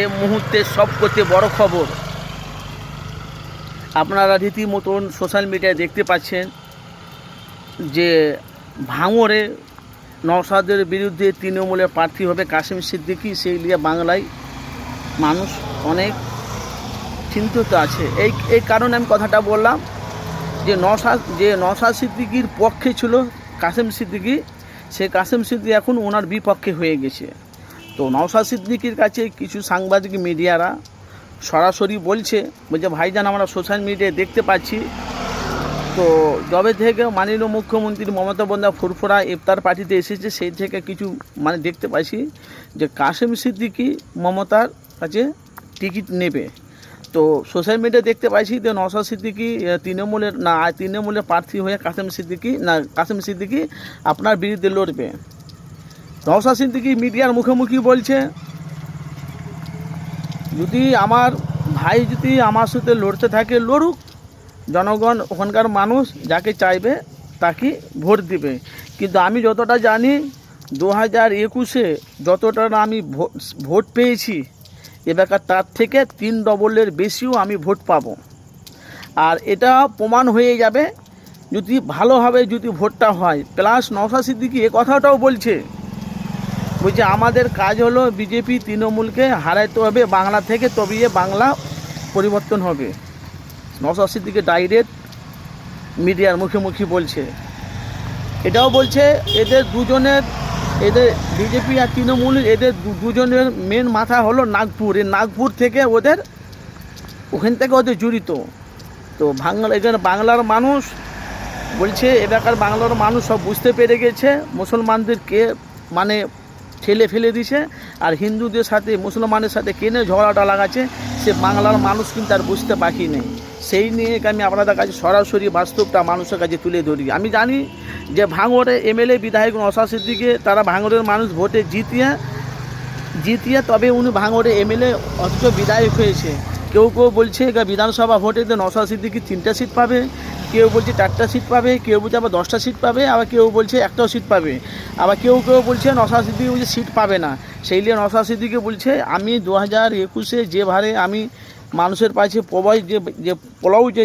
এ মুহূর্তে সব করতে বড় খবর। আপনারা রীতিমতন সোশ্যাল মিডিয়ায় দেখতে পাচ্ছেন যে ভাঙরে নওশাদের বিরুদ্ধে তৃণমূলের প্রার্থী হবে কাশিম সিদ্দিকি। সেই নিয়ে বাংলায় মানুষ অনেক চিন্তিত আছে। এই এই কারণে আমি কথাটা বললাম যে নওশাদ যে নওশাদ সিদ্দিকির পক্ষে ছিল কাসেম সিদ্দিকি, সে কাসেম সিদ্দিকী এখন ওনার বিপক্ষে হয়ে গেছে। তো নওশাদ সিদ্দিকির কাছে কিছু সাংবাদিক মিডিয়ারা সরাসরি বলছে বলছে, ভাইজান, আমরা সোশ্যাল মিডিয়ায় দেখতে পাচ্ছি। তো যবে থেকে মাননীয় মুখ্যমন্ত্রী মমতা বন্দ্যোপাধ্যায় ফুরফুরা ইফতার পার্টিতে এসেছে, সেই থেকে কিছু মানে দেখতে পাচ্ছি যে কাশেম সিদ্দিকি মমতার কাছে টিকিট নেবে। তো সোশ্যাল মিডিয়া দেখতে পাইছি যে নওশাদ সিদ্দিকি তৃণমূলের না, তৃণমূলের প্রার্থী হয়ে কাসেম সিদ্দিকি, না কাসেম সিদ্দিকি আপনার বিরুদ্ধে লড়বে। নওশাদ সিদ্দিকি মিডিয়ার মুখোমুখি বলছে, যদি আমার ভাই যদি আমার সাথে লড়তে থাকে, লড়ুক। জনগণ ওখানকার মানুষ যাকে চাইবে তাকে ভোট দিবে। কিন্তু আমি যতটা জানি দু হাজার একুশে যতটা আমি ভোট পেয়েছি এবার তার থেকে তিন ডবলের বেশিও আমি ভোট পাবো। আর এটা প্রমাণ হয়ে যাবে, যদি ভালোভাবে যদি ভোটটা হয়। প্লাস নওশা সিদ্দিকি এ কথাটাও বলছে বলছে আমাদের কাজ হলো বিজেপি, তৃণমূলকে হারাইতে হবে, বাংলা থেকে তবে এ বাংলা পরিবর্তন হবে। নওশাদ সিদ্দিকি ডাইরেক্ট মিডিয়ার মুখোমুখি বলছে। এটাও বলছে এদের দুজনের, এদের বিজেপি আর তৃণমূল, এদের দুজনের মেন মাথা হলো নাগপুর। এই নাগপুর থেকে ওদের, ওখান থেকে ওদের জড়িত। তো বাংলা এখানে বাংলার মানুষ বলছে এলাকার বাংলার মানুষ সব বুঝতে পেরে গেছে। মুসলমানদেরকে মানে ঠেলে ফেলে দিছে। আর হিন্দুদের সাথে মুসলমানের সাথে কেনে ঝগড়াটা লাগাচ্ছে, সে বাংলার মানুষ কিন্তু আর বুঝতে বাকি নেই। সেই নিয়ে আমি আপনাদের কাছে সরাসরি বাস্তবটা মানুষের কাছে তুলে ধরি। আমি জানি যে ভাঙড়ে এমএলএ, বিধায়ক নশা সিদ্দিকে, তারা ভাঙড়ের মানুষ ভোটে জিতিয়ে জিতিয়ে তবে উনি ভাঙড়ে এমএলএ, অথচ বিধায়ক হয়েছে। কেউ কেউ বলছে বিধানসভা ভোটে নশা সিদ্দিকি তিনটা সিট পাবে। কেউ বলছে চারটা সিট পাবে, কেউ বলছে আবার দশটা সিট পাবে, আবার কেউ বলছে একটাও সিট পাবে। আবার কেউ কেউ বলছে নশা সিদ্দিকি বলছে সিট পাবে না। সেই নিয়ে নশা সিদ্দিকি বলছে, আমি দু হাজার একুশে যে ভারে আমি মানুষের পাশে প্রবাহ যে যে পোলাও যে